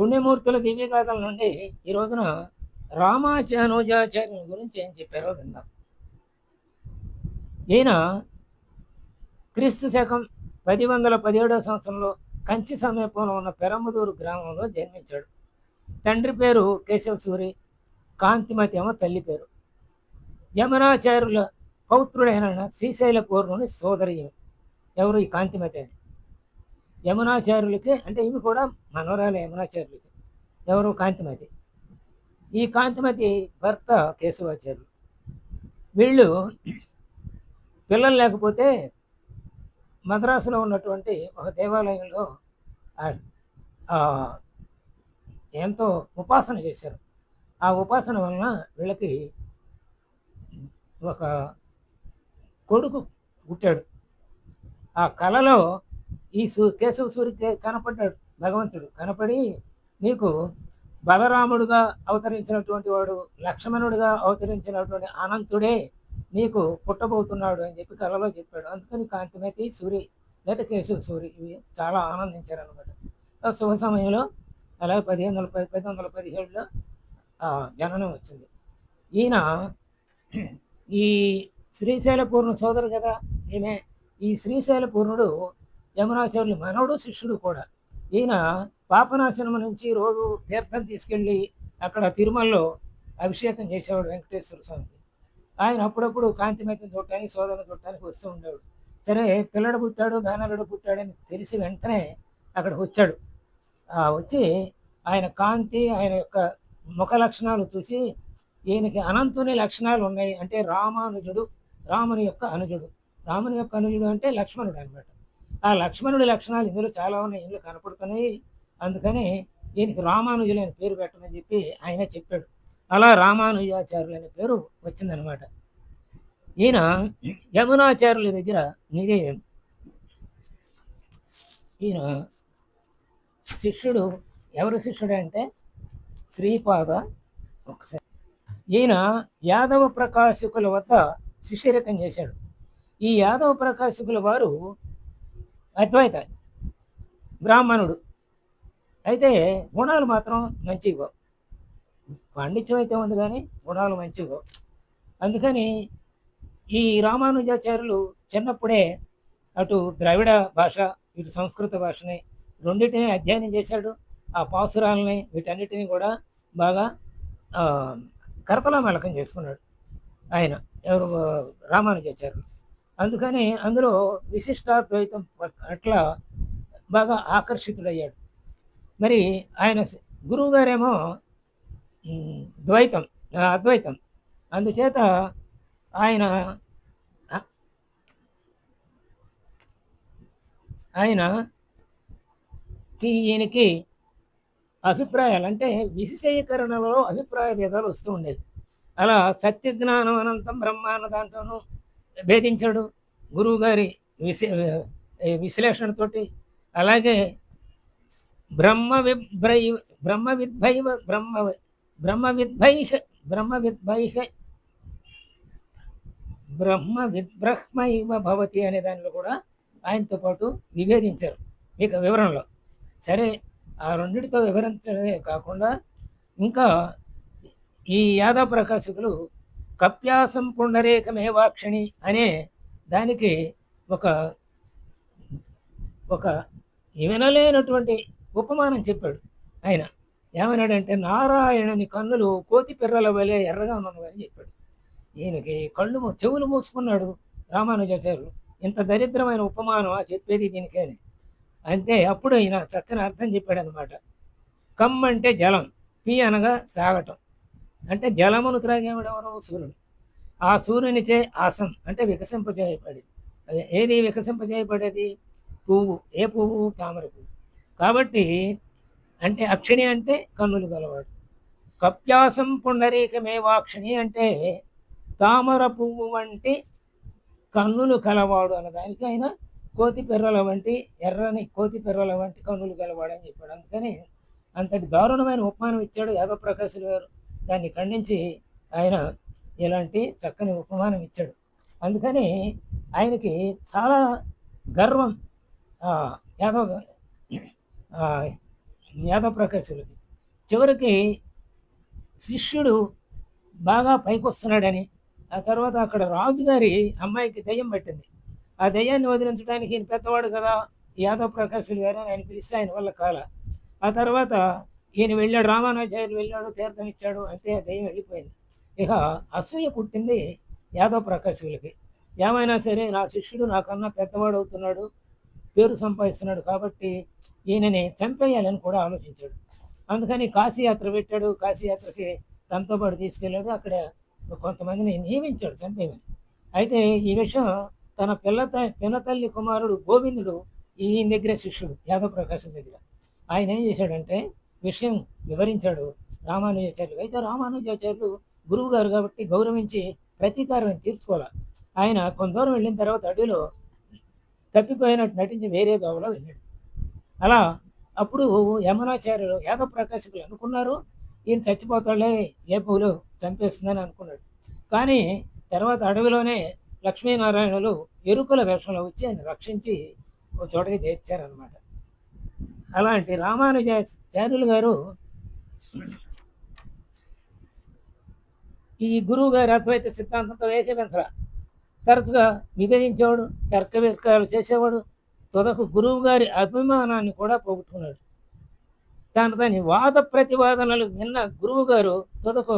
పుణ్యమూర్తుల దివ్యగాథల నుండి ఈ రోజున రామాచానుజాచార్యుల గురించి ఏం చెప్పారో విందాం. ఈయన క్రీస్తు శకం పది వందల పదిహేడవ సంవత్సరంలో కంచి సమీపంలో ఉన్న పెరమదూరు గ్రామంలో జన్మించాడు. తండ్రి పేరు కేశవ సూరి కాంతిమతి ఏమో తల్లి పేరు. యమునాచార్యుల పౌత్రుడైన శ్రీశైల పూర్ణుని సోదరి ఎవరు ఈ కాంతిమతి? అని యమునాచార్యులకి అంటే ఇవి కూడా మనవరాలే యమునాచార్యులకి ఎవరు? కాంతిమతి. ఈ కాంతిమతి భర్త కేశవాచార్యులు. వీళ్ళు పిల్లలు లేకపోతే మద్రాసులో ఉన్నటువంటి ఒక దేవాలయంలో ఎంతో ఉపాసన చేశారు. ఆ ఉపాసన వలన వీళ్ళకి ఒక కొడుకు పుట్టాడు. ఆ కళలో ఈ సూ కేశవ సూర్యుడికి కనపడ్డాడు భగవంతుడు. కనపడి నీకు బలరాముడుగా అవతరించినటువంటి వాడు లక్ష్మణుడిగా అవతరించినటువంటి అనంతుడే నీకు పుట్టబోతున్నాడు అని చెప్పి కళలో చెప్పాడు. అందుకని కాంతిమతి సూరి లేదా కేశవ సూరి ఇవి చాలా ఆనందించారు అనమాట శుభ సమయంలో అలాగే పదిహేను వందల పది పది వందల పదిహేడులో జననం వచ్చింది. ఈయన ఈ శ్రీశైల పూర్ణ సోదరు కదా ఈమె. ఈ శ్రీశైల పూర్ణుడు యమునాచార్యులు మనవడు శిష్యుడు కూడా. ఈయన పాపనాశనం నుంచి రోజు తీర్థం తీసుకెళ్ళి అక్కడ తిరుమలలో అభిషేకం చేసేవాడు వెంకటేశ్వర స్వామికి. ఆయన అప్పుడప్పుడు కాంతిమతిని చూడటానికి సోదరులు చూడటానికి వస్తూ ఉండేవాడు. సరే పిల్లడు పుట్టాడు మేనల్లుడు పుట్టాడని తెలిసి వెంటనే అక్కడికి వచ్చాడు. వచ్చి ఆయన కాంతి ఆయన యొక్క ముఖ లక్షణాలు చూసి ఈయనకి అనంతుని లక్షణాలు ఉన్నాయి. అంటే రామానుజుడు రాముని యొక్క అనుజుడు. రాముని యొక్క అనుజుడు అంటే లక్ష్మణుడు అనమాట ఆ లక్ష్మణుడి లక్షణాలు ఇందులో చాలా ఉన్నాయి. ఇందులో కనపడుతున్నాయి. అందుకని దీనికి రామానుజులు అని పేరు పెట్టమని చెప్పి ఆయన చెప్పాడు. అలా రామానుజాచార్యులు అనే పేరు వచ్చిందనమాట. ఈయన యమునాచార్యుల దగ్గర ఇది ఈయన శిష్యుడు ఎవరు శిష్యుడు అంటే శ్రీపాద ఒకసారి. ఈయన యాదవ ప్రకాశకుల వద్ద శిష్యరకం చేశాడు. ఈ యాదవ ప్రకాశకుల వారు అద్వైత బ్రాహ్మణుడు. అయితే గుణాలు మాత్రం మంచిగా పాండిత్యం అయితే ఉంది కానీ గుణాలు మంచిగా అందుకని ఈ రామానుజాచార్యులు చిన్నప్పుడే అటు ద్రావిడ భాష ఇటు సంస్కృత భాషని రెండింటిని అధ్యయనం చేశాడు. ఆ పాసురాలని వీటన్నిటిని కూడా బాగా కరతలా మెలకం చేసుకున్నాడు ఆయన ఎవరు రామానుజాచార్యులు. అందుకని అందులో విశిష్టాద్వైతం అట్లా బాగా ఆకర్షితుడయ్యాడు. మరి ఆయన గురువు గారేమో ద్వైతం అద్వైతం. అందుచేత ఆయన ఆయన ఈయనకి అభిప్రాయాలు అంటే విశేషీకరణలో అభిప్రాయ భేదాలు వస్తూ ఉండేవి. అలా సత్యజ్ఞానం అనంతం బ్రహ్మాన్న దాంట్లోనూ భేదించాడు గురువు గారి విశే విశ్లేషణతోటి అలాగే బ్రహ్మ విభ్రై బ్రహ్మ విద్భైవ బ్రహ్మ బ్రహ్మ విద్భైహ బ్రహ్మ విద్భైహ బ్రహ్మ విద్బ్రహ్మ ఇవ భవతి అనే దానిలో కూడా ఆయనతో పాటు విభేదించారు మీకు వివరణలో సరే ఆ రెండిటితో వివరించడమే కాకుండా ఇంకా ఈ యాదవ ప్రకాశకులు కప్యాసం పుండరేకమేవాక్షిణి అనే దానికి ఒక ఒక వినలేనటువంటి ఉపమానం చెప్పాడు ఆయన. ఏమన్నాడంటే నారాయణుని కన్నులు కోతి పిర్రల వలె ఎర్రగా ఉన్నవని చెప్పాడు. ఈయనకి కళ్ళు చెవులు మూసుకున్నాడు రామానుజాచార్యులు ఇంత దరిద్రమైన ఉపమానం చెప్పేది దీనికే అంటే అప్పుడు ఆయన చక్కని అర్థం చెప్పాడు అనమాట కమ్ అంటే జలం పి అనగా తాగటం అంటే జలమును త్రాగేవాడు సూర్యుడు. ఆ సూర్యునిచే ఆసం అంటే వికసింపజేయబడేది. ఏది వికసింపజేయబడేది? పువ్వు ఏ పువ్వు? తామర పువ్వు. కాబట్టి అంటే అక్షిణి అంటే కన్నులు గలవాడు. కప్యాసం పుండరీకమేవాక్షిణి అంటే తామర పువ్వు వంటి కన్నులు కలవాడు అన్నదానికి ఆయన కోతి పెర్రల వంటి ఎర్రని కోతి పెర్రల వంటి కన్నులు గలవాడు అని చెప్పాడు. అందుకని అంతటి దారుణమైన ఉపమానం ఇచ్చాడు యాదవ ప్రకాశులు గారు. దాన్ని ఖండించి ఆయన ఇలాంటి చక్కని ఉపమానం ఇచ్చాడు. అందుకని ఆయనకి చాలా గర్వం యాదవ్ యాదవ్ యాదవ ప్రకాశులకి. చివరికి శిష్యుడు బాగా పైకొస్తున్నాడని ఆ తర్వాత అక్కడ రాజుగారి అమ్మాయికి దయ్యం పట్టింది. ఆ దయ్యాన్ని వదిలించడానికి ఈయన పెద్దవాడు కదా యాదవ్ ప్రకాశులు గారు అని ఆయన పిలిస్తే ఆయన వల్ల కాల. ఆ తర్వాత ఈయన వెళ్ళాడు రామానుజాచార్యులు వెళ్ళాడు తీర్థం ఇచ్చాడు అంతే దయ్యం వెళ్ళిపోయింది. ఇక అసూయ పుట్టింది యాదవ్ ప్రకాశకులకి. ఏమైనా సరే నా శిష్యుడు నాకన్నా పెద్దవాడు అవుతున్నాడు పేరు సంపాదిస్తున్నాడు కాబట్టి ఈయనని చంపేయాలని కూడా ఆలోచించాడు. అందుకని కాశీయాత్ర పెట్టాడు కాశీయాత్రకి తనతో పాటు తీసుకెళ్ళాడు అక్కడ కొంతమందిని నియమించాడు చంపేయమని. అయితే ఈ విషయం తన పిల్ల పినతల్లి కుమారుడు గోవిందుడు ఈయన దగ్గర శిష్యుడు యాదవ్ ప్రకాశం దగ్గర. ఆయన ఏం చేశాడంటే విషయం వివరించాడు రామానుజాచార్యులు. అయితే రామానుజాచార్యులు గురువు గారు కాబట్టి గౌరవించి ప్రతీకారం తీర్చుకోవాలి. ఆయన కొంత దూరం వెళ్ళిన తర్వాత అడవిలో తప్పిపోయినట్టు నటించి వేరే దోవలో వెళ్ళాడు. అలా అప్పుడు యమనాచార్యులు యాదవ ప్రకాశకులు అనుకున్నారు. ఈయన చచ్చిపోతాడే ఏ పువ్వులు చంపేస్తుందని అనుకున్నాడు. కానీ తర్వాత అడవిలోనే లక్ష్మీనారాయణులు ఎరుకల వేషంలో వచ్చి ఆయన రక్షించి ఒక చోటకి చేర్చారనమాట అలాంటి రామానుజాచార్యులు గారు ఈ గురువు గారి అద్వైత సిద్ధాంతంతో ఏకీపించరా తరచుగా విభజించేవాడు తర్క విర్కాలు చేసేవాడు తుదకు గురువు గారి అభిమానాన్ని కూడా పోగొట్టుకున్నాడు. తన దాని వాద ప్రతివాదనలు విన్న గురువు గారు తుదకు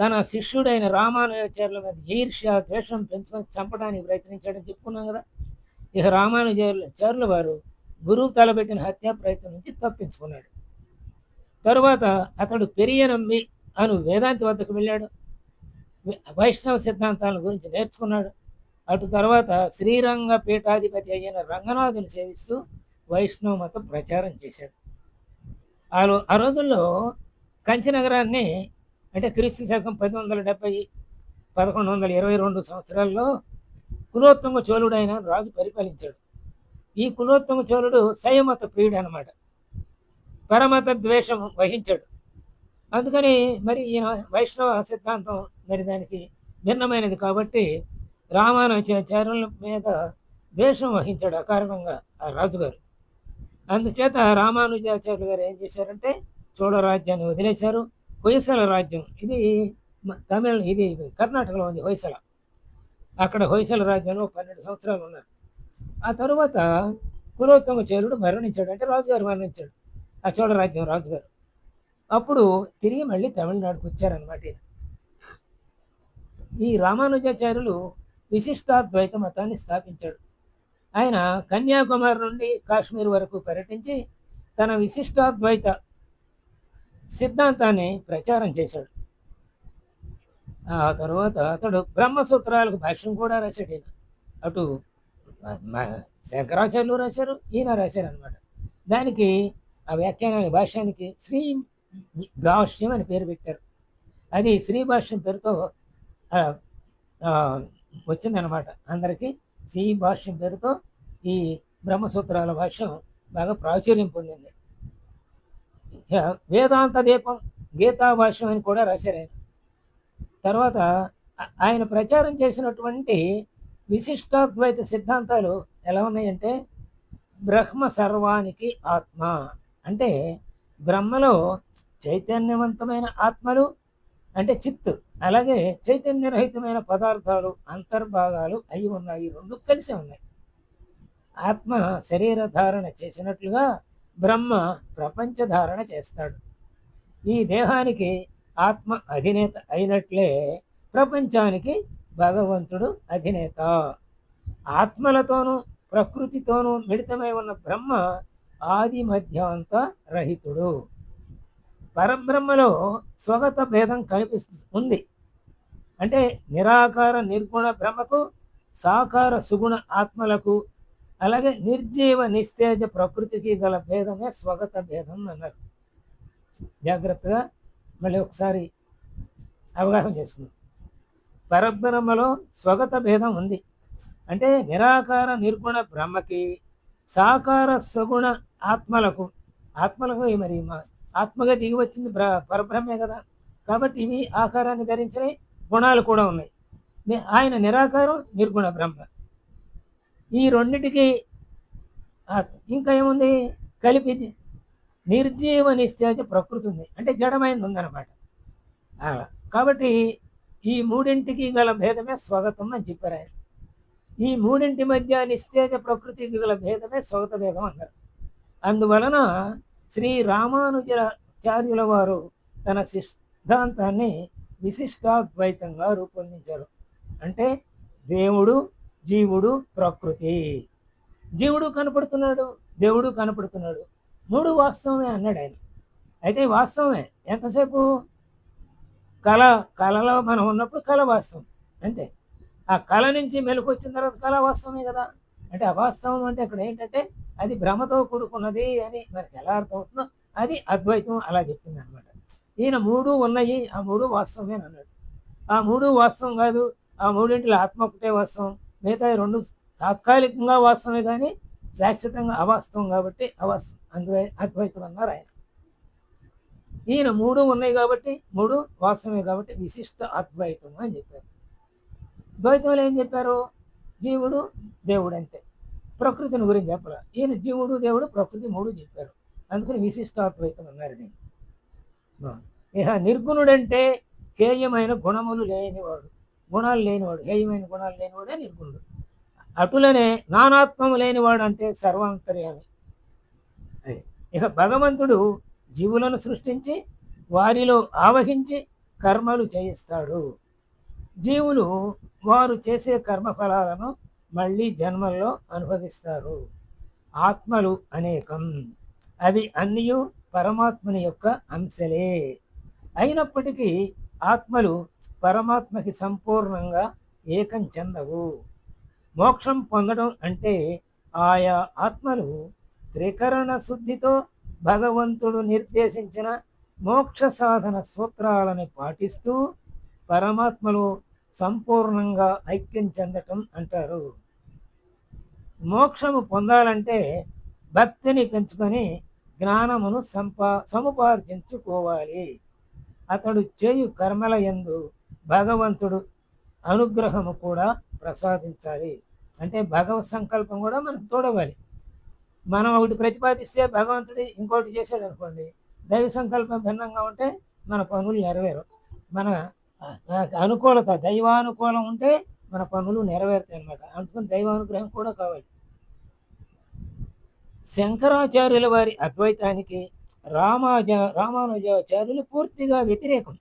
తన శిష్యుడైన రామానుజాచార్యుల మీద ఈర్ష్య ద్వేషం పెంచుకొని చంపడానికి ప్రయత్నించాడని చెప్పుకున్నాం కదా. ఇక రామానుజాచార్యుల వారు గురువు తలబెట్టిన హత్యా ప్రయత్నం నుంచి తప్పించుకున్నాడు. తరువాత అతడు పెరియ నమ్మి అను వేదాంతి వద్దకు వెళ్ళాడు. వైష్ణవ సిద్ధాంతాల గురించి నేర్చుకున్నాడు. అటు తర్వాత శ్రీరంగ పీఠాధిపతి అయిన రంగనాథుని సేవిస్తూ వైష్ణవ మతం ప్రచారం చేశాడు. ఆ రో- ఆ రోజుల్లో కంచి నగరాన్ని అంటే క్రీస్తు శకం పది వందల డెబ్బై పదకొండు వందల ఇరవై రెండు సంవత్సరాల్లో కులోత్తమ చోళుడైన రాజు పరిపాలించాడు. ఈ కులోత్తమ చోళుడు శైవమత ప్రియుడు అనమాట పరమత ద్వేషం వహించాడు. అందుకని మరి ఈయన వైష్ణవ సిద్ధాంతం మరి దానికి భిన్నమైనది కాబట్టి రామానుజాచార్యుల మీద ద్వేషం వహించాడు అకారణంగా ఆ రాజుగారు. అందుచేత రామానుజాచార్యులు గారు ఏం చేశారంటే చోళరాజ్యాన్ని వదిలేశారు. హొయసల రాజ్యం ఇది తమిళ ఇది కర్ణాటకలో ఉంది హొయసల. అక్కడ హొయసల రాజ్యంలో పన్నెండు సంవత్సరాలు ఉన్నారు. ఆ తరువాత కులోత్తమ చేరుడు మరణించాడు. అంటే రాజుగారు మరణించాడు. ఆ చోళ రాజ్యం రాజుగారు. అప్పుడు తిరిగి మళ్ళీ తమిళనాడుకు వచ్చారనమాట ఈ రామానుజాచార్యులు విశిష్టాద్వైత మతాన్ని స్థాపించాడు. ఆయన కన్యాకుమారి నుండి కాశ్మీర్ వరకు పర్యటించి తన విశిష్టాద్వైత సిద్ధాంతాన్ని ప్రచారం చేశాడు. ఆ తర్వాత అతడు బ్రహ్మసూత్రాలకు భాష్యం కూడా రాశాడు అటు శంకరాచార్యులు రాశారు ఈయన రాశారు అనమాట దానికి ఆ వ్యాఖ్యానానికి భాష్యానికి శ్రీ భాష్యం అని పేరు పెట్టారు. అది శ్రీ భాష్యం పేరుతో వచ్చిందనమాట అందరికీ శ్రీ భాష్యం పేరుతో ఈ బ్రహ్మసూత్రాల భాష్యం బాగా ప్రాచుర్యం పొందింది. వేదాంత దీపం గీతా భాష్యం అని కూడా రాశారు ఆయన. తర్వాత ఆయన ప్రచారం చేసినటువంటి విశిష్టాద్వైత సిద్ధాంతాలు ఎలా ఉన్నాయంటే బ్రహ్మ సర్వానికి ఆత్మ. అంటే బ్రహ్మలో చైతన్యవంతమైన ఆత్మలు అంటే చిత్తు అలాగే చైతన్యరహితమైన పదార్థాలు అంతర్భాగాలు అయి ఉన్నాయి రెండు కలిసి ఉన్నాయి. ఆత్మ శరీర ధారణ చేసినట్లుగా బ్రహ్మ ప్రపంచ ధారణ చేస్తాడు. ఈ దేహానికి ఆత్మ అధినేత అయినట్లే ప్రపంచానికి భగవంతుడు అధినేత. ఆత్మలతోనూ ప్రకృతితోనూ మిళితమై ఉన్న బ్రహ్మ ఆది మధ్యాంత రహితుడు. పరబ్రహ్మలో స్వగత భేదం కనిపిస్తు ఉంది. అంటే నిరాకార నిర్గుణ బ్రహ్మకు సాకార సుగుణ ఆత్మలకు అలాగే నిర్జీవ నిస్తేజ ప్రకృతికి గల భేదమే స్వగత భేదం అన్నారు. జాగ్రత్తగా మళ్ళీ ఒకసారి అవగాహన చేసుకున్నాం పరబ్రహ్మలో స్వగత భేదం ఉంది. అంటే నిరాకార నిర్గుణ బ్రహ్మకి సాకార సగుణ ఆత్మలకు ఆత్మలకు మరి మా ఆత్మగా దిగి వచ్చింది బ్ర పరబ్రహ్మే కదా. కాబట్టి ఇవి ఆకారాన్ని ధరించిన గుణాలు కూడా ఉన్నాయి. ఆయన నిరాకారం నిర్గుణ బ్రహ్మ. ఈ రెండిటికి ఇంకా ఏముంది? కలిపి నిర్జీవ నిస్తేజ ప్రకృతి ఉంది. అంటే జడమైనది ఉందన్నమాట. కాబట్టి ఈ మూడింటికి గల భేదమే స్వాగతం అని చెప్పారు ఆయన. ఈ మూడింటి మధ్య నిస్తేజ ప్రకృతికి గల భేదమే స్వగత భేదం అన్నారు. అందువలన శ్రీ రామానుజాచార్యుల వారు తన సిద్ధాంతాన్ని విశిష్టాద్వైతంగా రూపొందించారు. అంటే దేవుడు జీవుడు ప్రకృతి. జీవుడు కనపడుతున్నాడు దేవుడు కనపడుతున్నాడు. మూడు వాస్తవమే అన్నాడు ఆయన. అయితే వాస్తవమే. ఎంతసేపు? కళ కళలో మనం ఉన్నప్పుడు కళ వాస్తవం అంతే. ఆ కళ నుంచి మెలకు వచ్చిన తర్వాత కళ వాస్తవమే కదా. అంటే అవాస్తవం అంటే అక్కడ ఏంటంటే అది భ్రమతో కూడుకున్నది అని మనకి ఎలా అర్థమవుతుందో అది అద్వైతం అలా చెప్పింది అనమాట ఈయన మూడు ఉన్నాయి ఆ మూడు వాస్తవమే అన్నాడు. ఆ మూడు వాస్తవం కాదు ఆ మూడింటిలో ఆత్మ ఒకటే వాస్తవం మిగతా రెండు తాత్కాలికంగా వాస్తవమే కానీ శాశ్వతంగా అవాస్తవం కాబట్టి అవాస్తవం అందువే అద్వైతం అన్నారు ఆయన. ఈయన మూడు ఉన్నాయి కాబట్టి మూడు వాస్తవమే కాబట్టి విశిష్ట అద్వైతం అని చెప్పారు. ద్వైతంలో ఏం చెప్పారు? జీవుడు దేవుడు అంతే. ప్రకృతిని గురించి చెప్పాల ఈయన జీవుడు దేవుడు ప్రకృతి మూడు చెప్పారు. అందుకని విశిష్టాద్వైతం అన్నారు దీన్ని. ఇహ నిర్గుణుడంటే హేయమైన గుణములు లేనివాడు. గుణాలు లేనివాడు. హేయమైన గుణాలు లేనివాడే నిర్గుణుడు. అటులనే నానాత్మము లేనివాడు అంటే సర్వాంతర్యామి. అది ఇక భగవంతుడు జీవులను సృష్టించి వారిలో ఆవహించి కర్మలు చేయిస్తాడు. జీవులు వారు చేసే కర్మఫలాలను మళ్ళీ జన్మల్లో అనుభవిస్తారు. ఆత్మలు అనేకం. అవి అన్నీ పరమాత్మని యొక్క అంశలే. అయినప్పటికీ ఆత్మలు పరమాత్మకి సంపూర్ణంగా ఏకం చెందవు. మోక్షం పొందడం అంటే ఆయా ఆత్మలు త్రికరణ శుద్ధితో భగవంతుడు నిర్దేశించిన మోక్ష సాధన సూత్రాలను పాటిస్తూ పరమాత్మలో సంపూర్ణంగా ఐక్యం చెందటం అంటారు. మోక్షము పొందాలంటే భక్తిని పెంచుకొని జ్ఞానమును సంపా సముపార్జించుకోవాలి. అతడు చేయు కర్మల ఎందు భగవంతుడు అనుగ్రహము కూడా ప్రసాదించాలి. అంటే భగవత్ సంకల్పం కూడా మనకు తోడవాలి మనం ఒకటి ప్రతిపాదిస్తే భగవంతుడి ఇంకోటి చేశాడు అనుకోండి దైవ సంకల్పం భిన్నంగా ఉంటే మన పనులు నెరవేరు మన అనుకూలత దైవానుకూలం ఉంటే మన పనులు నెరవేరుతాయి అనమాట అందుకని దైవానుగ్రహం కూడా కావాలి. శంకరాచార్యుల వారి అద్వైతానికి రామాజ రామానుజాచార్యులు పూర్తిగా వ్యతిరేకం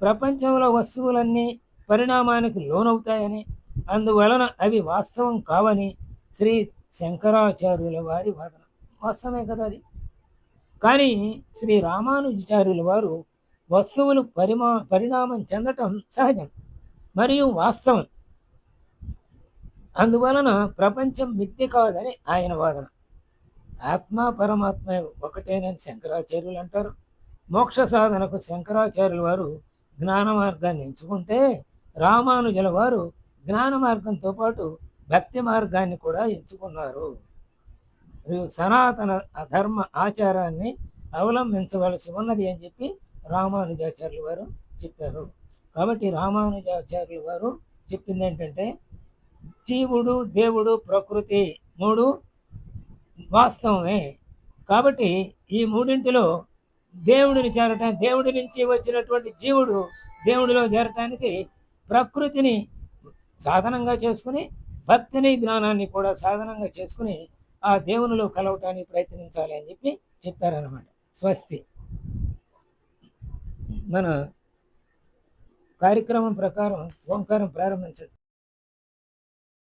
ప్రపంచంలో వస్తువులన్నీ పరిణామానికి లోనవుతాయని అందువలన అవి వాస్తవం కావని శ్రీ శంకరాచార్యుల వారి వాదన. వాస్తవమే కదా అది? కానీ శ్రీ రామానుజాచార్యుల వారు వస్తువులు పరిమా పరిణామం చెందటం సహజం మరియు వాస్తవం. అందువలన ప్రపంచం మిత్తి కాదని ఆయన వాదన. ఆత్మ పరమాత్మ ఒకటేనని శంకరాచార్యులు అంటారు. మోక్ష సాధనకు శంకరాచార్యుల వారు జ్ఞాన మార్గాన్ని ఎంచుకుంటే రామానుజుల వారు జ్ఞాన మార్గంతో పాటు భక్తి మార్గాన్ని కూడా ఎంచుకున్నారు. సనాతన ధర్మ ఆచారాన్ని అవలంబించవలసి ఉన్నది అని చెప్పి రామానుజాచార్యులు వారు చెప్పారు. కాబట్టి రామానుజాచార్యులు వారు చెప్పింది ఏంటంటే జీవుడు దేవుడు ప్రకృతి మూడు వాస్తవమే. కాబట్టి ఈ మూడింటిలో దేవుడిని చేరటానికి దేవుడి నుంచి వచ్చినటువంటి జీవుడు దేవుడిలో చేరటానికి ప్రకృతిని సాధనంగా చేసుకుని భక్తిని జ్ఞానాన్ని కూడా సాధనంగా చేసుకుని ఆ దేవునిలో కలవటానికి ప్రయత్నించాలి అని చెప్పి చెప్పారనమాట స్వస్తి. మన కార్యక్రమం ప్రకారం ఓంకారం ప్రారంభించండి.